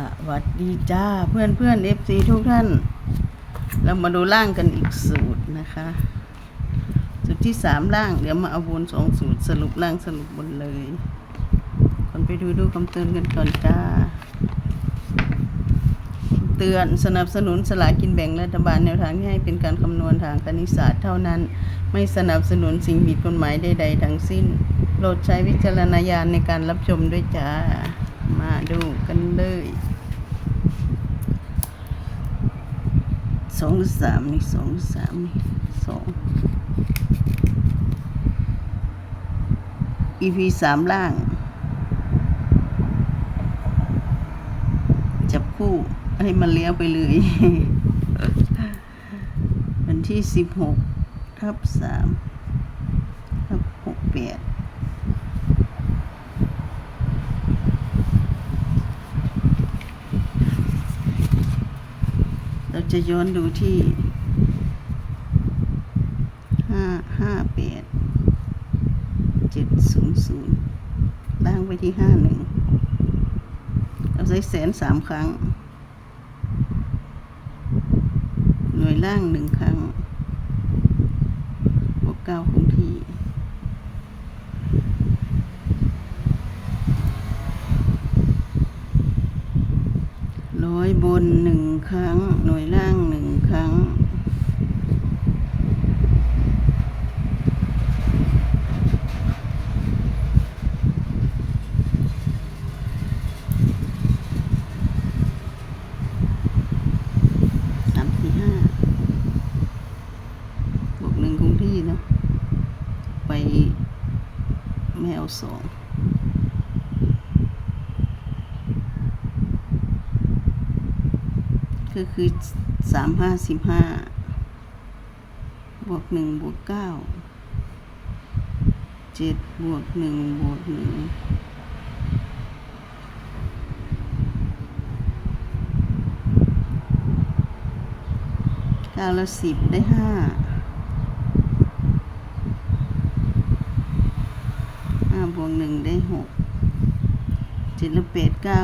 สวัสดีจ้าเพื่อนเพื่อนเอฟซีทุกท่าน เรามาดูล่างกันอีกสูตรนะคะ สูตรที่สามล่าง เดี๋ยวมาเอาบนสองสูตรสรุปล่างสรุปบนเลยคนไปดูดูคำเตือนกันก่อนจ้า เตือนสนับสนุนสลากกินแบ่งรัฐบาลแนวทางที่ให้เป็นการคำนวณทางคณิตศาสตร์เท่านั้น ไม่สนับสนุนสิ่งผิดกฎหมายใด ๆ ทั้งสิ้นโปรดใช้วิจารณญาณในการรับชมด้วยจ้า มาดูกันเลยสองหรือสามนี่สองหรือสามนี่สอง EP สามล่าง จับคู่ให้มันเลี้ยวไปเลย วันที่สิบหกทับสามทับหกแปดเรา จะย้อนดูที่ห้าห้าแปดเจ็ดศูนย์ศูนย์ล่างไปที่ห้าหนึ่งเราใช้แสนสามครั้ง หน่วยล่างหนึ่งครั้งบวกเก้าคงที่ร้อยบนหนึ่งครั้ง หน่วยล่างหนึ่งครั้ง สามสี่ห้าบวกหนึ่งคงที่เนาะไปแมวสอง ก็คือสามห้าสิบห้าบวกหนึ่งบวกเก้าเจ็ดบวกหนึ่งบวกหนึ่งเก้าละสิบได้ห้าห้าบวกหนึ่งได้หกเจ็ดละแปดเก้า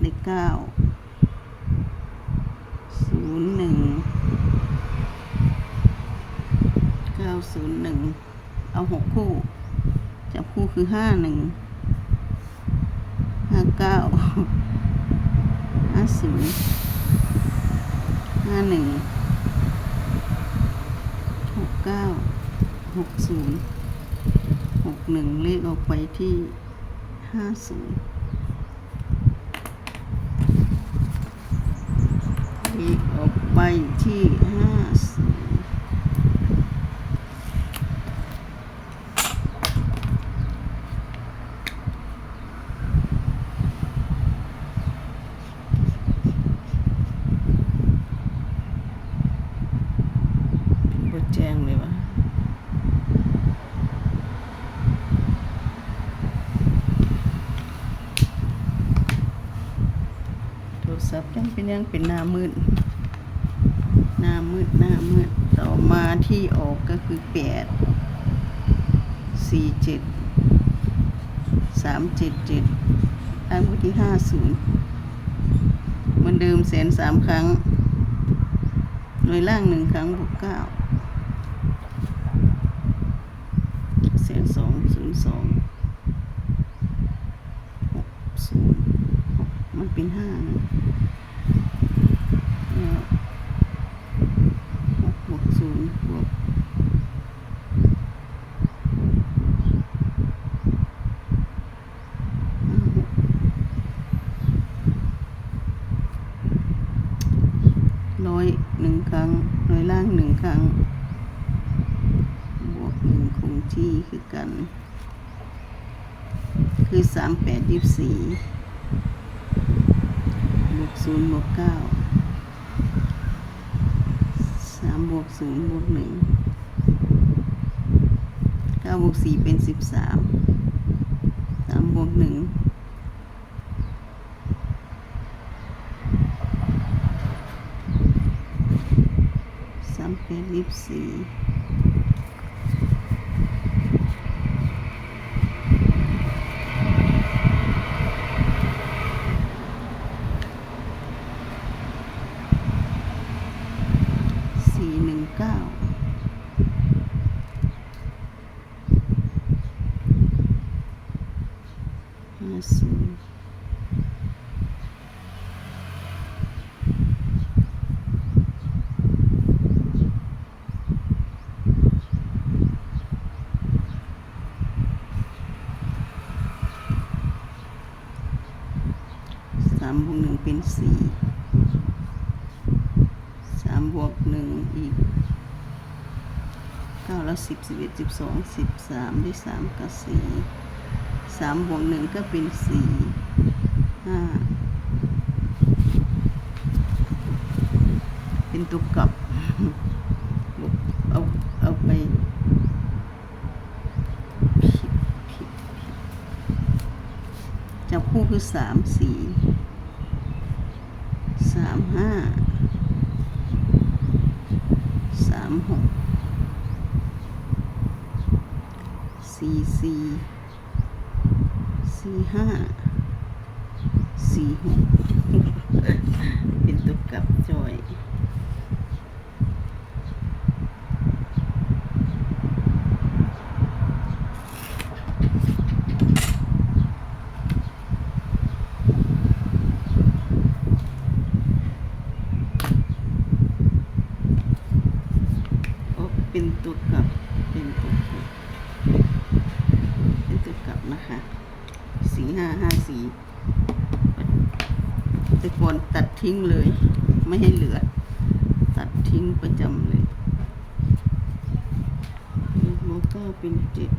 ได้เก้า ศูนย์หนึ่งเก้าศูนย์หนึ่งเอาหกคู่ จับคู่คือห้าหนึ่งห้าเก้าห้าศูนย์ห้าหนึ่งหกเก้าหกศูนย์หกหนึ่งเลขออกไปที่ห้าศูนย์เลขออก ไปที่ห้าศูนย์บดแจ้งเลยวะโทรศัพท์ยังเป็นยังเป็นหน้ามืดห น้ามืดหน้ามืดต่อมาที่ออกก็คือแปดสี่เจ็ดสามเจ็ดเจ็ดตั้งไว้ที่ห้าศูนย์เหมือนเดิมแสนสามครั้งหน่วยล่างหนึ่งครั้งบวกเก้าแสนสองศูนย์สองหกศูนย์มันเป็นห้านะแล้วหกบวกศูนย์บวกห้าหกร้อยหนึ่งครั้งหน่วยล่างหนึ่งครั้ง บวกหนึ่งคง ที่คือกัน คือสามแปดยี่สี่บวกศูนย์บวกเก้าสามบวกศูนย์บวกหนึ่งเก้าบวกสี่เป็นสิบสามสามบวกหนึ่งสามแปดยี่สี่ามบวกหนึ่งเป็นสี่สามบวกหนึ่งอีกเก้าแล้วสิบสิบเอ็ดสิบสองสิบสามได้สามกับสี่สามบวกหนึ่งก็เป็นสี่ห้าเป็นตัวกลับเอาเอาไปจับคู่คือสามสี่ามห้าสามหกสี่สี่สี่ห้าสี่หกเป็นตุกกับจอย โอ้ เป็นตัวกลับ เป็นตัวกลับ เป็นตัวกลับนะคะสีห้าห้าสีตะกอนตัดทิ้งเลย ไม่ให้เหลือ ตัดทิ้งประจำเลยโมก้เป็นเจ็ด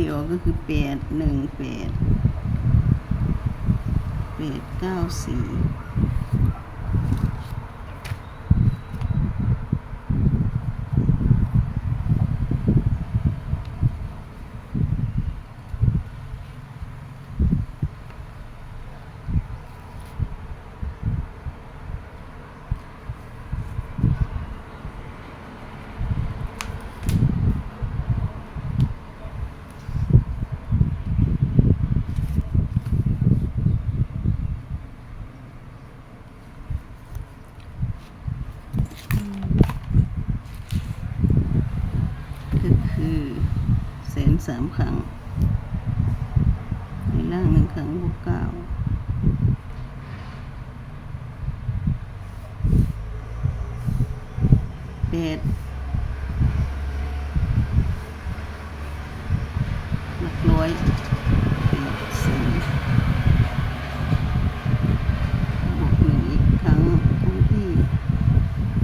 ที่ อก็คือแปดหนึ่งแปดแปดเก้าสี่ก็คือแสนสามครั้ง ในล่าง หนึ่งครั้งบวกเก้าแปดหลักร้อยแปดสี่บวกหนึ่งอีกครั้งครั้งที่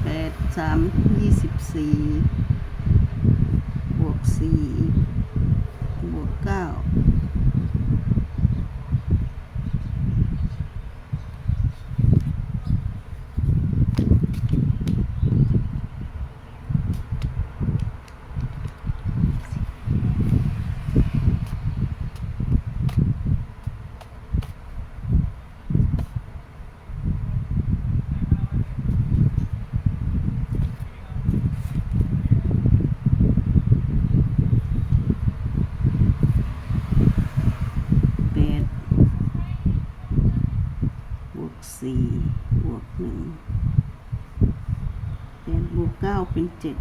แปดสามยี่สิบสี่บวกสี่บวกเก้าแปดบวกสี่บวกหนึ่งแปดบ วกเก้าเป็นเจ็ด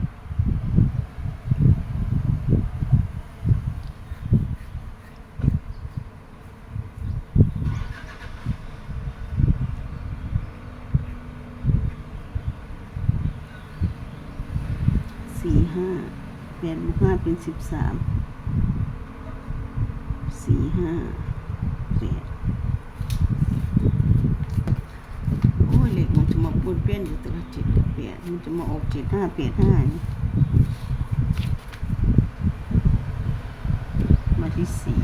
สี่ห้าแปดบวกห้าเป็นสิบสามสี่ห้าแปดโอ้ย บนเปลี่ยนอยู่ตัวเจ็ดกับแปดมันจะมาออกเจ็ดห้าแปดห้านี่มาที่สี่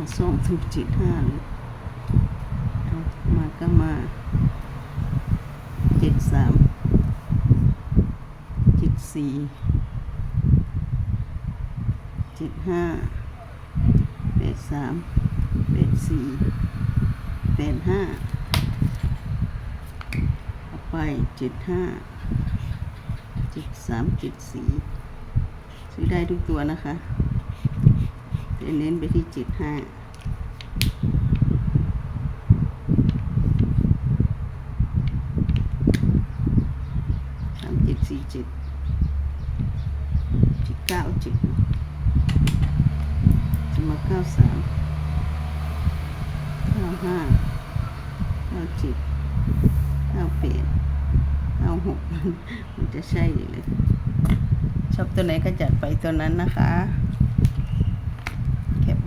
มาสองถึงเจ็ดห้าเลยเอามาก็มาเจ็ดสามเจ็ดสี่เจ็ดห้าแปดสามแปดสี่แปดห้าไปเจ็ดห้าเจ็ดสามเจ็ดสี่ซื้อได้ทุกตัวนะคะ เน้นไปที่จ็ดห้าสามเจ็ดสี่เจ็ดเจ็ดเก้าเจ็ดจะมาเก้าสามเก้าห้าเก้าเจ็ดเก้าแปดเก้าหกมันจะใช่เลยชอบตัวไหนก็จัดไปตัวนั้นนะคะ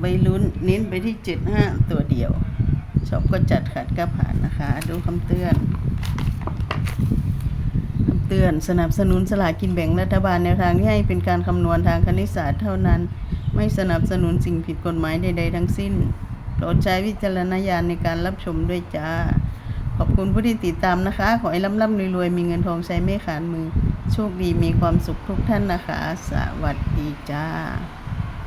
เก็บใบลุ้นเน้นไปที่เจ็ดห้าตัวเดียว ชอบก็จัดขัดก็ผ่านนะคะ ดูคำเตือนคำเตือนสนับสนุนสลากกินแบ่งรัฐบาลแนวทางที่ให้เป็นการคำนวณทางคณิตศาสตร์เท่านั้น ไม่สนับสนุนสิ่งผิดกฎหมายใดๆทั้งสิ้นโปรดใช้วิจารณญาณในการรับชมด้วยจ้า ขอบคุณผู้ที่ติดตามนะคะ ขอให้ร่ำร่ำรวยๆ มีเงินทองใช้ไม่ขาดมือ โชคดีมีความสุขทุกท่านนะคะ สวัสดีจ้า